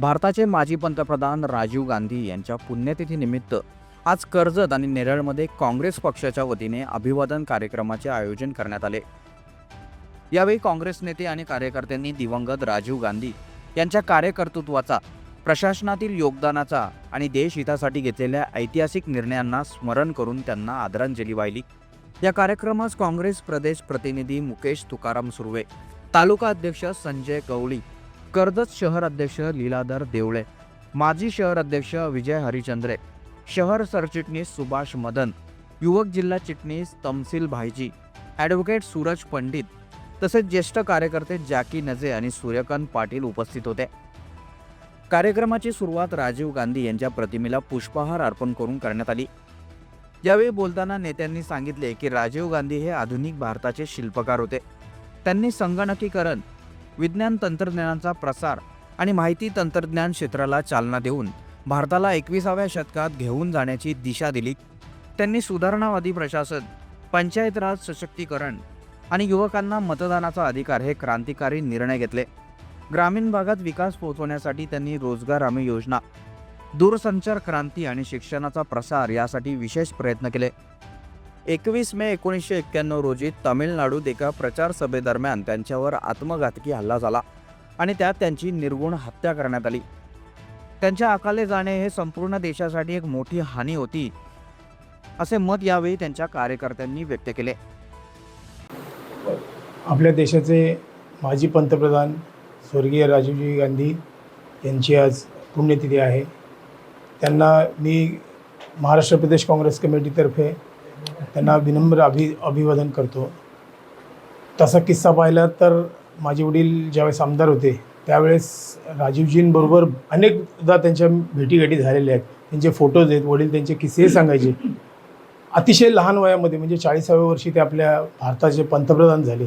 भारताचे माजी पंतप्रधान राजीव गांधी यांच्या पुण्यतिथीनिमित्त आज कर्जत आणि नेरळमध्ये काँग्रेस पक्षाच्या वतीने अभिवादन कार्यक्रमाचे आयोजन करण्यात आले. यावेळी काँग्रेस नेते आणि कार्यकर्त्यांनी दिवंगत राजीव गांधी यांच्या कार्यकर्तृत्वाचा प्रशासनातील योगदानाचा आणि देशहितासाठी घेतलेल्या ऐतिहासिक निर्णयांना स्मरण करून त्यांना आदरांजली वाहिली. या कार्यक्रमास काँग्रेस प्रदेश प्रतिनिधी मुकेश तुकाराम सुर्वे तालुका अध्यक्ष संजय गवळी कर्जत शहर अध्यक्ष लीलाधर देवळे माजी शहर अध्यक्ष विजय हरिचंद्रे शहर सरचिटणीस सुभाष मदन युवक जिल्हा चिटणीस तमसील भाईजी ॲडव्होकेट सूरज पंडित तसेच ज्येष्ठ कार्यकर्ते जॅकी नजे आणि सूर्यकांत पाटील उपस्थित होते. कार्यक्रमाची सुरुवात राजीव गांधी यांच्या प्रतिमेला पुष्पहार अर्पण करून करण्यात आली. यावेळी बोलताना नेत्यांनी सांगितले की राजीव गांधी हे आधुनिक भारताचे शिल्पकार होते. त्यांनी संगणकीकरण विज्ञान तंत्रज्ञानाचा प्रसार आणि माहिती तंत्रज्ञान क्षेत्राला चालना देऊन भारताला एकविसाव्या शतकात घेऊन जाण्याची दिशा दिली. त्यांनी सुधारणावादी प्रशासन पंचायत राज सशक्तीकरण आणि युवकांना मतदानाचा अधिकार हे क्रांतिकारी निर्णय घेतले. ग्रामीण भागात विकास पोहोचवण्यासाठी त्यांनी रोजगार हमी योजना दूरसंचार क्रांती आणि शिक्षणाचा प्रसार यासाठी विशेष प्रयत्न केले. एकवीस मे एकोणीसशे एक्क्याण्णव रोजी तामिळनाडूत एका प्रचार सभेदरम्यान त्यांच्यावर आत्मघातकी हल्ला झाला आणि त्यात त्यांची निर्गुण हत्या करण्यात आली. त्यांच्या अकाले जाणे हे संपूर्ण देशासाठी एक मोठी हानी होती असे मत यावेळी त्यांच्या कार्यकर्त्यांनी व्यक्त केले. आपल्या देशाचे माजी पंतप्रधान स्वर्गीय राजीवजी गांधी यांची आज पुण्यतिथी आहे. त्यांना मी महाराष्ट्र प्रदेश काँग्रेस कमिटीतर्फे त्यांना विनम्र अभि अभिवादन करतो. तसा किस्सा पाहिला तर माझे वडील ज्यावेळेस आमदार होते त्यावेळेस राजीवजींबरोबर अनेकदा त्यांच्या भेटीगाठी झालेल्या आहेत. त्यांचे फोटोज आहेत वडील त्यांचे किस्से सांगायचे. अतिशय लहान वयामध्ये म्हणजे चाळीसाव्या वर्षी ते आपल्या भारताचे पंतप्रधान झाले.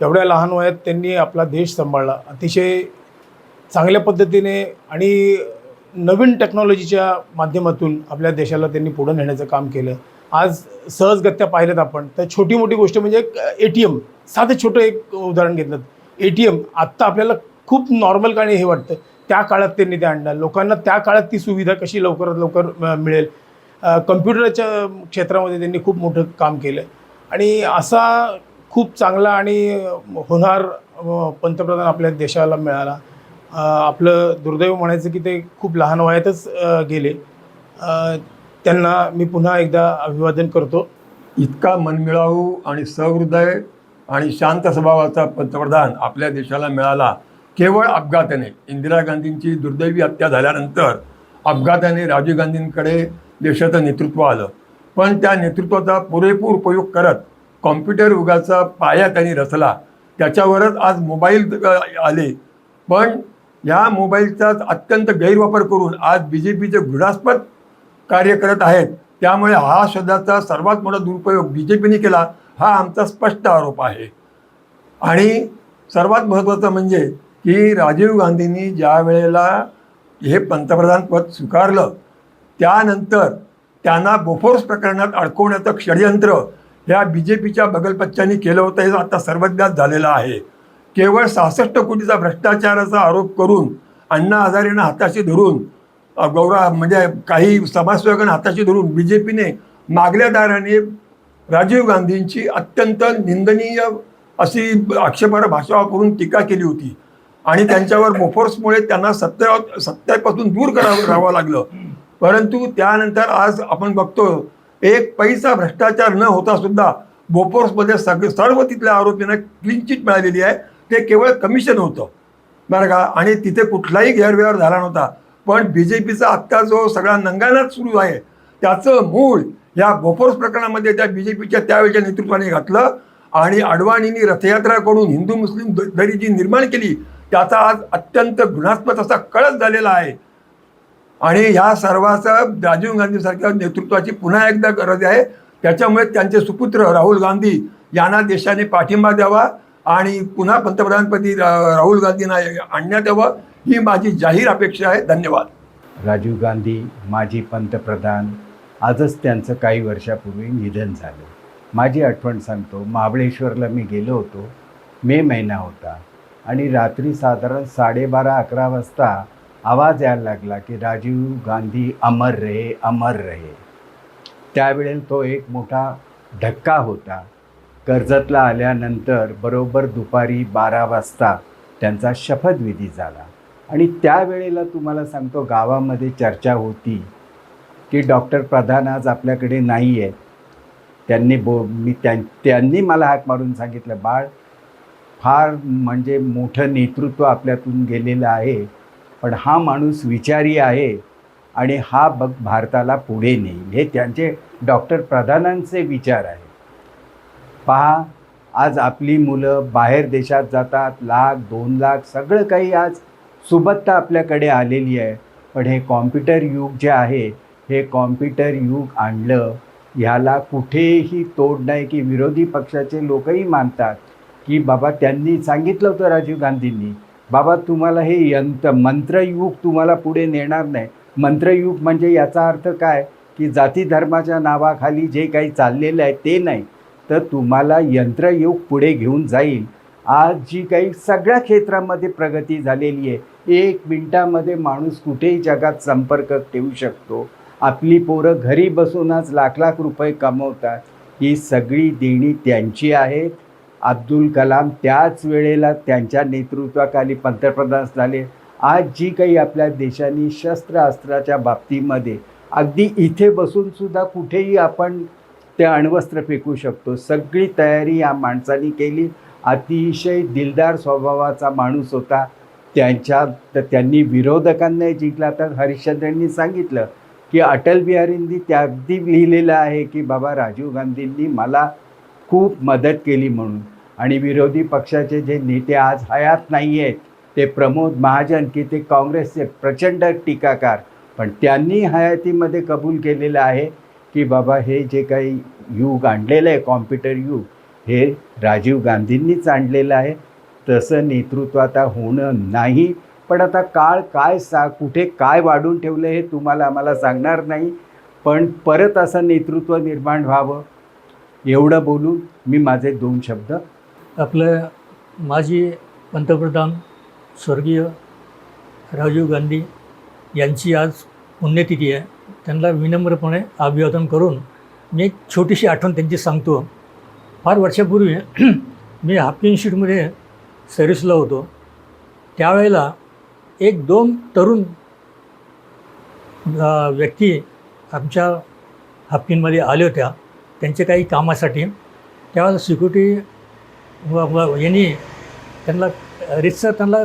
एवढ्या लहान वयात त्यांनी आपला देश सांभाळला. अतिशय चांगल्या पद्धतीने आणि नवीन टेक्नॉलॉजीच्या माध्यमातून आपल्या देशाला त्यांनी पुढं नेण्याचं काम केलं. आज सहजगत्या पाहिलेत आपण. तर छोटी मोठी गोष्ट म्हणजे एक ए टी एम. साधं छोटं एक उदाहरण घेतलं. ए टी एम आत्ता आपल्याला खूप नॉर्मल काळी हे वाटतं. त्या काळात त्यांनी ते आणलं. लोकांना त्या काळात ती सुविधा कशी लवकरात लवकर मिळेल? कम्प्युटरच्या क्षेत्रामध्ये त्यांनी खूप मोठं काम केलं. आणि असा खूप चांगला आणि होणार पंतप्रधान आपल्या देशाला मिळाला. आपलं दुर्दैव म्हणायचं की ते खूप लहान वयातच गेले. त्यांना मी पुन्हा एकदा अभिवादन करतो. इतका मनमिळावू आणि सहृदय आणि शांत स्वभावाचा पंतप्रधान आपल्या देशाला मिळाला केवळ अपघाताने. इंदिरा गांधींची दुर्दैवी हत्या झाल्यानंतर अपघाताने राजीव गांधींकडे देशाचं नेतृत्व आलं. पण त्या नेतृत्वाचा पुरेपूर उपयोग करत कॉम्प्युटर युगाचा पाया त्यांनी रचला. त्याच्यावरच आज मोबाईल आले. पण ह्या मोबाईलचा अत्यंत गैरवापर करून आज बी जे पीचे घृणास्पद कार्य करत आहेत. त्यामुळे हा शब्दाचा सर्वात मोठा दुरुपयोग बी जे पीने केला हा आमचा स्पष्ट आरोप आहे. आणि सर्वात महत्त्वाचं म्हणजे की राजीव गांधींनी ज्या वेळेला हे पंतप्रधान पद स्वीकारलं त्यानंतर त्यांना बोफोर्स प्रकरणात अडकवण्याचं षडयंत्र ह्या बी जे पीच्या बगलपच्च्यांनी केलं होतं हे आता सर्वज्ञात झालेलं आहे. केवळ सहासष्ट कोटीचा भ्रष्टाचाराचा आरोप करून अण्णा हजारेंना हाताशी धरून गौरा म्हणजे काही समाजसेवकांना हाताशी धरून बी जे पीने मागल्या दाराने राजीव गांधींची अत्यंत निंदनीय अशी आक्षेपार्ह भाषा वापरून टीका केली होती. आणि त्यांच्यावर बोफोर्समुळे त्यांना सत्य सत्यापासून दूर करावं राहावं लागलं. परंतु त्यानंतर आज आपण बघतो एक पैसा भ्रष्टाचार न होता सुद्धा बोफोर्समध्ये सगळे सर्व तिथल्या आरोपींना क्लीन चिट मिळालेली आहे. ते केवळ कमिशन होतं. बरं का? आणि तिथे कुठलाही गैरव्यवहार झाला नव्हता. पण बी जे पीचा आत्ता जो सगळा नंगानाच सुरू आहे त्याचं मूळ या बोफोर्स प्रकरणामध्ये त्या बी जे पीच्या त्यावेळच्या नेतृत्वाने घातलं आणि अडवाणींनी रथयात्रा करून हिंदू मुस्लिम द- दरी जी निर्माण केली त्याचा आज अत्यंत घृणास्पद असा कळस झालेला आहे. आणि ह्या सर्वाचा राजीव गांधीसारख्या नेतृत्वाची पुन्हा एकदा गरज आहे. त्याच्यामुळे त्यांचे सुपुत्र राहुल गांधी यांना देशाने पाठिंबा द्यावा. आणि पुन्हा पंतप्रधानपदी राहुल गांधींना आणण्यात यावं ही माझी जाहीर अपेक्षा आहे. धन्यवाद. राजीव गांधी माजी पंतप्रधान आजच त्यांचं काही वर्षापूर्वी निधन झालं. माझी आठवण सांगतो महाबळेश्वरला मी गेलो होतो मे महिना होता आणि रात्री साधारण साडेबारा अकरा वाजता आवाज यायला लागला की राजीव गांधी अमर रहे अमर रहे त्यावेळेला तो एक मोठा धक्का होता. कर्जतला आल्यानंतर बरोबर दुपारी बारा वाजता त्यांचा शपथविधी झाला. आणि त्यावेळेला तुम्हाला सांगतो गावामध्ये चर्चा होती की डॉक्टर प्रधान आज आपल्याकडे नाही आहेत त्यांनी बो मी त्यां त्यांनी मला हाक मारून सांगितलं बाळ फार म्हणजे मोठं नेतृत्व आपल्यातून गेलेलं आहे पण हा माणूस विचारी आहे आणि हा बघ भारताला पुढे नेईल. हे त्यांचे डॉक्टर प्रधानांचे विचार आहे पहा आज आपली मुलं बाहेर देशात जातात लाख दोन लाख सगळं काही आज सुबत्ता आपल्याकडे आलेली आहे. पण हे कॉम्प्युटर युग जे आहे हे कॉम्प्युटर युग आणलं ह्याला कुठेही तोड नाही की विरोधी पक्षाचे लोकही मानतात की बाबा त्यांनी सांगितलं होतं राजीव गांधींनी बाबा तुम्हाला हे यंत्र मंत्रयुग तुम्हाला पुढे नेणार नाही. मंत्रयुग म्हणजे याचा अर्थ काय? की जाती धर्माच्या नावाखाली जे काही चाललेलं आहे ते नाही. तर तुम्हाला यंत्रयुग पुढे घेऊन जाईल. आज जी काही सगळ्या क्षेत्रामध्ये प्रगती झालेली आहे एक मिनटामध्ये माणूस कुठेही जगात संपर्क ठेवू शकतो. आपली पोरं घरी बसूनच लाख लाख रुपये कमवतात. ही सगळी देणी त्यांची आहेत. अब्दुल कलाम त्याच वेळेला त्यांच्या नेतृत्वाखाली पंतप्रधान झाले. आज जी काही आपल्या देशाने शस्त्रास्त्राच्या बाबतीमध्ये अगदी इथे बसूनसुद्धा कुठेही आपण ते अण्वस्त्र फेकू शकतो. सगळी तयारी या माणसाने केली. अतिशय दिलदार स्वभावाचा माणूस होता. त्यांच्या तर त्यांनी विरोधकांना जिंकला. तर हरिश्चंद्रांनी सांगितलं की अटल बिहारींनी त्या अगदी लिहिलेलं आहे की बाबा राजीव गांधींनी मला खूप मदत केली म्हणून. आणि विरोधी पक्षाचे जे नेते आज हयात नाही आहेत ते प्रमोद महाजन की ते काँग्रेसचे प्रचंड टीकाकार. पण त्यांनी हयातीमध्ये कबूल केलेलं आहे की बाबा हे जे काही युग आणलेलं आहे कॉम्प्युटर युग हे राजीव गांधींनीच आणलेलं आहे. तसं नेतृत्व आता होणं नाही. पण आता काळ काय सा कुठे काय वाढून ठेवलं हे तुम्हाला आम्हाला सांगणार नाही. पण परत असं नेतृत्व निर्माण व्हावं एवढं बोलून मी माझे दोन शब्द. आपलं माजी पंतप्रधान स्वर्गीय राजीव गांधी यांची आज पुण्यतिथी आहे. त्यांना विनम्रपणे अभिवादन करून मी एक छोटीशी आठवण त्यांची सांगतो. फार वर्षापूर्वी मी हाफकिन शीटमध्ये सर्व्हिसला होतो. त्यावेळेला एक दोन तरुण व्यक्ती आमच्या हाफकिनमध्ये आल्या होत्या. त्यांच्या काही कामासाठी. त्यावेळेला सिक्युरिटी यांनी त्यांना रितसर त्यांना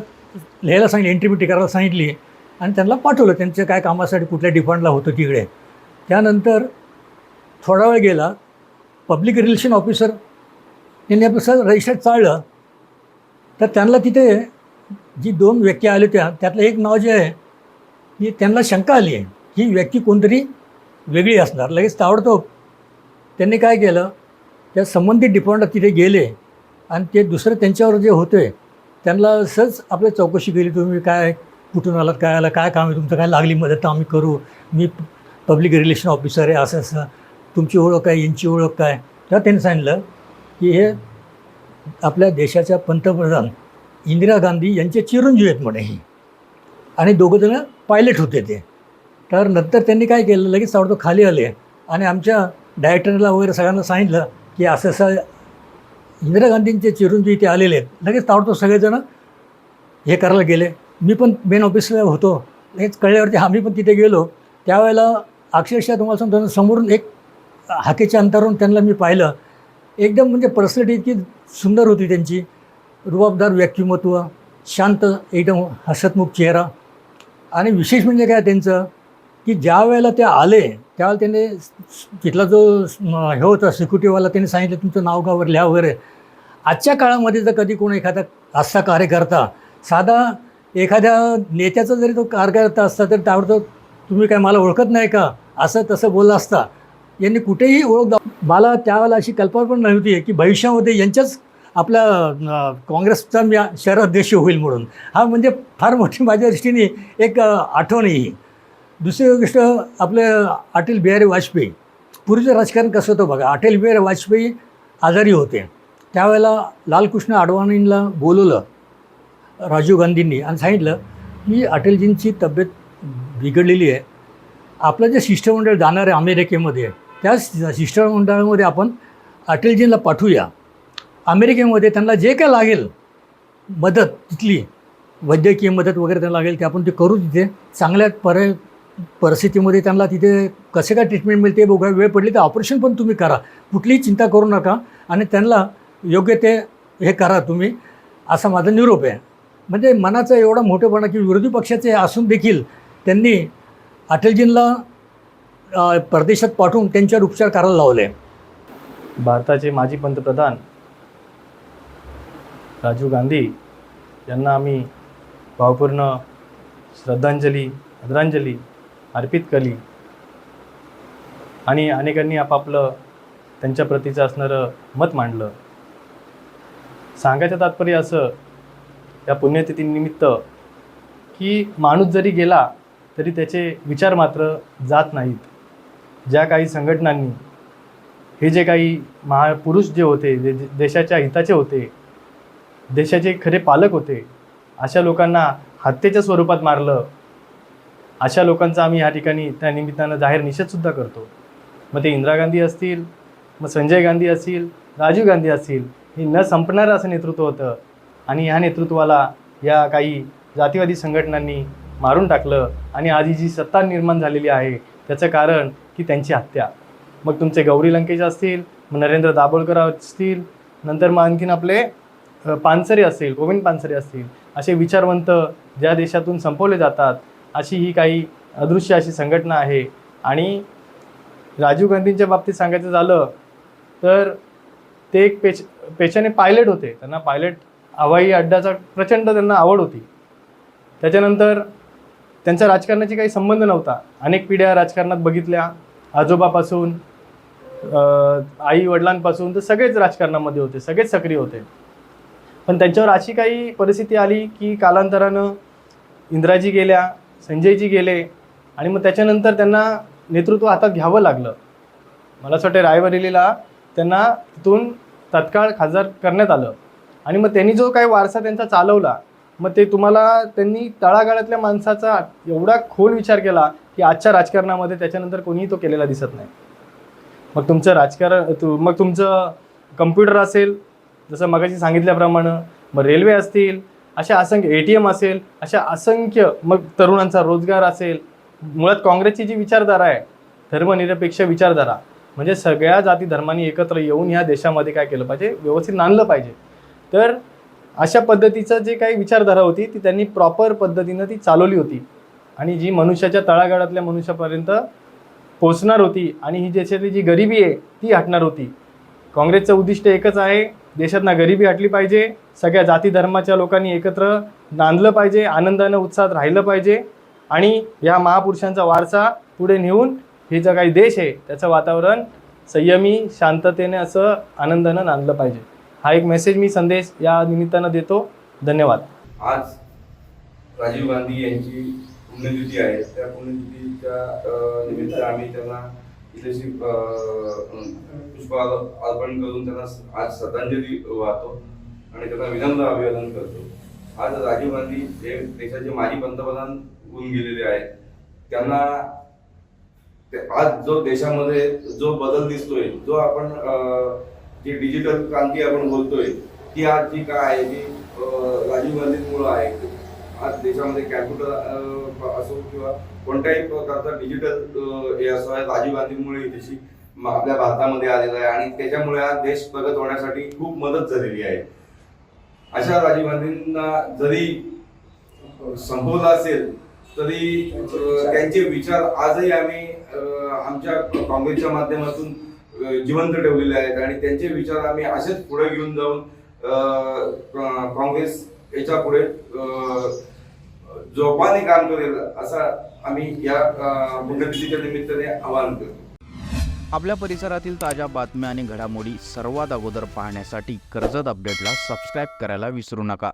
लिहायला सांगितली एंट्री करायला सांगितली. आणि त्यांना पाठवलं त्यांच्या काय कामासाठी कुठल्या डिपार्टला होतं तिकडे. त्यानंतर थोडा वेळ गेला पब्लिक रिलेशन ऑफिसर त्यांनी आपलं सर रजिस्टर चाळलं तर त्यांना तिथे जी दोन व्यक्ती आल्या होत्या त्यातलं एक नाव जे आहे की त्यांना शंका आली आहे. ही व्यक्ती कोणतरी वेगळी असणार लगेच ताबडतोब त्यांनी काय केलं त्या संबंधित डिपार्टमेंट तिथे गेले आणि ते दुसरं त्यांच्यावर जे होते त्यांना सहज आपल्या चौकशी केली तुम्ही काय कुठून आलात काय आला काय काम आहे तुमचं काय लागली मदत तर आम्ही करू. मी पब्लिक रिलेशन ऑफिसर आहे असं असं. तुमची ओळख आहे यांची ओळख काय तेव्हा त्यांनी सांगितलं की हे आपल्या देशाच्या पंतप्रधान इंदिरा गांधी यांचे चिरंजीव आहेत म्हणे हे. आणि दोघंजणं पायलट होते ते. तर नंतर त्यांनी काय केलं लगेच ताबडतोब खाली आले आणि आमच्या डायरेक्टरला वगैरे सगळ्यांना सांगितलं की असं असं इंदिरा गांधींचे चिरंजीव इथे आलेले आहेत. लगेच ताबडतोब सगळेजणं हे करायला गेले. मी पण मेन ऑफिसला होतो. हेच कळल्यावरती आम्ही पण तिथे गेलो. त्यावेळेला अक्षरशः तुम्हाला सांगतो समोरून एक हाकेच्या अंतरावरून त्यांना मी पाहिलं. एकदम म्हणजे पर्सनॅलिटी इतकी सुंदर होती त्यांची. रुबाबदार व्यक्तिमत्व शांत एकदम हसतमुख चेहरा. आणि विशेष म्हणजे काय त्यांचं की ज्या वेळेला ते आले त्यावेळेला त्याने तिथला जो हे होता सिक्युरिटीवाला त्यांनी सांगितलं तुमचं नाव गावर लिहा वगैरे. आजच्या काळामध्ये जर कधी कोणी एखादा असा कार्यकर्ता साधा एखाद्या नेत्याचा जरी तो कार्यकर्ता असता तर त्यावर तुम्ही काय मला ओळखत नाही का? असं तसं बोललं असता. यांनी कुठेही ओळख मला त्यावेळेला अशी कल्पना पण नव्हती की भविष्यामध्ये यांच्याच आपला काँग्रेसचा मी शहराध्यक्ष होईल म्हणून. हा म्हणजे फार मोठी माझ्या दृष्टीने एक आठवण आहे ही. दुसरी गोष्ट आपले अटल बिहारी वाजपेयी पूर्वीचं राजकारण कसं होतं बघा अटल बिहारी वाजपेयी आजारी होते. त्यावेळेला लालकृष्ण आडवाणींना बोलवलं. राजीव गांधींनी आणि सांगितलं की अटलजींची तब्येत बिघडलेली आहे. आपलं जे शिष्टमंडळ जाणार आहे अमेरिकेमध्ये त्या शिष्टमंडळामध्ये आपण अटलजींना पाठवूया. अमेरिकेमध्ये त्यांना जे काय लागेल मदत तिथली वैद्यकीय मदत वगैरे त्यांना लागेल ते आपण ते करू तिथे. चांगल्या पर परिस्थितीमध्ये त्यांना तिथे कसे काय ट्रीटमेंट मिळते बघा वेळ पडली तर ऑपरेशन पण तुम्ही करा. कुठलीही चिंता करू नका आणि त्यांना योग्य ते हे करा तुम्ही. असा माझा निरोप आहे. म्हणजे मनाचा एवढा मोठेपणा की विरोधी पक्षाचे असून देखील त्यांनी अटलजींना परदेशात पाठवून त्यांच्यावर उपचार करायला लावले. भारताचे माजी पंतप्रधान राजीव गांधी यांना आम्ही भावपूर्ण श्रद्धांजली आदरांजली अर्पित केली. आणि अनेकांनी आपापलं त्यांच्या प्रतीचं असणारं मत मांडलं. सांगायचं तात्पर्य असं या पुण्यतिथीनिमित्त की माणूस जरी गेला तरी त्याचे विचार मात्र जात नाहीत. ज्या काही संघटनांनी हे जे काही महापुरुष जे होते जे जे देशाच्या हिताचे होते देशाचे खरे पालक होते अशा लोकांना हत्येच्या स्वरूपात मारलं अशा लोकांचा आम्ही या ठिकाणी त्या निमित्तानं जाहीर निषेधसुद्धा करतो. मग ते इंदिरा गांधी असतील मग संजय गांधी असतील राजीव गांधी असतील हे न संपणारं असं नेतृत्व होतं. आणि ह्या नेतृत्वाला या काही जातीवादी संघटनांनी मारून टाकलं आणि आज ही जी सत्ता निर्माण झालेली आहे त्याचं कारण की त्यांची हत्या. मग तुमचे गौरी लंकेश असतील मग नरेंद्र दाभोळकर असतील नंतर मग आणखीन आपले पानसरे असतील गोविंद पानसरे असतील असे विचारवंत ज्या देशातून संपवले जातात अशी ही काही अदृश्य अशी संघटना आहे. आणि राजीव गांधींच्या बाबतीत सांगायचं झालं तर ते एक पेच पेशाने पायलट होते. त्यांना पायलट हवाई अड्ड्याचा प्रचंड त्यांना आवड होती. त्याच्यानंतर त्यांचा राजकारणाची काही संबंध नव्हता. अनेक पिढ्या राजकारणात बघितल्या. आजोबापासून आई वडिलांपासून तर सगळेच राजकारणामध्ये होते सगळेच सक्रिय होते. पण त्यांच्यावर अशी काही परिस्थिती आली की कालांतरानं इंदिराजी गेल्या संजयजी गेले आणि मग त्याच्यानंतर त्यांना नेतृत्व हातात घ्यावं लागलं. मला असं वाटतं रायबरेलीला त्यांना तिथून तत्काळ खासदार करण्यात आलं. आणि मग त्यांनी जो काही वारसा त्यांचा चालवला मग ते तुम्हाला त्यांनी तळागाळातल्या माणसाचा एवढा खोल विचार केला की आजच्या राजकारणामध्ये त्याच्यानंतर कोणीही तो केलेला दिसत नाही. मग तुमचं राजकारण तु मग तुमचं कम्प्युटर असेल जसं मगाशी सांगितल्याप्रमाणे मग रेल्वे असतील अशा असंख्य ए टी एम असेल अशा असंख्य मग तरुणांचा रोजगार असेल मुळात काँग्रेसची जी विचारधारा आहे धर्मनिरपेक्ष विचारधारा म्हणजे सगळ्या जाती धर्मांनी एकत्र येऊन ह्या देशामध्ये काय केलं पाहिजे? व्यवस्थित नांदलं पाहिजे. तर अशा पद्धतीचं जे काही विचारधारा होती ती त्यांनी प्रॉपर पद्धतीनं ती चालवली होती. आणि जी मनुष्याच्या तळागाळातल्या मनुष्यापर्यंत पोचणार होती आणि ही ज्याच्यातली जी गरिबी आहे ती हटणार होती. काँग्रेसचं उद्दिष्ट एकच आहे देशातनं गरिबी हटली पाहिजे सगळ्या जाती धर्माच्या लोकांनी एकत्र नांदलं पाहिजे आनंदानं उत्साहात राहिलं पाहिजे आणि या महापुरुषांचा वारसा पुढे नेऊन हे जे काही देश आहे त्याचं वातावरण संयमी शांततेने असं आनंदानं नांदलं पाहिजे. हा एक मेसेज मी संदेश या निमित्तानं देतो. धन्यवाद. आज राजीव गांधी यांची पुण्यतिथी आहे. त्या पुण्यतिथीच्या निमित्त आम्ही त्यांना इथेशी पुष्प अर्पण करून त्यांना आज श्रद्धांजली वाहतो आणि त्यांना विनम्र अभिवादन करतो. आज राजीव गांधी हे देशाचे माजी पंतप्रधान होऊन गेलेले आहेत. त्यांना आज जो देशामध्ये जो बदल दिसतोय जो आपण जी डिजिटल क्रांती आपण बोलतोय ती आज जी काय आहे ती राजीव गांधींमुळं आहे आज देशामध्ये कॅम्प्युटर असो किंवा कोणत्याही प्रकारचा डिजिटल हे असो आहे राजीव गांधींमुळे देशी आपल्या भारतामध्ये आलेला आहे आणि त्याच्यामुळे आज देश प्रगत होण्यासाठी खूप मदत झालेली आहे. अशा राजीव गांधींना जरी संपवलं असेल तरी त्यांचे विचार आजही आम्ही आमच्या काँग्रेसच्या माध्यमातून जिवंत ठेवलेले आहेत आणि त्यांचे विचार आम्ही असेच पुढे घेऊन जाऊन काँग्रेस याच्यापुढे जोपाने काम करेल असा आम्ही या अ, निमित्ताने आवाहन करतो. आपल्या परिसरातील ताज्या बातम्या आणि घडामोडी सर्वात अगोदर पाहण्यासाठी कर्जत अपडेटला सबस्क्राईब करायला विसरू नका.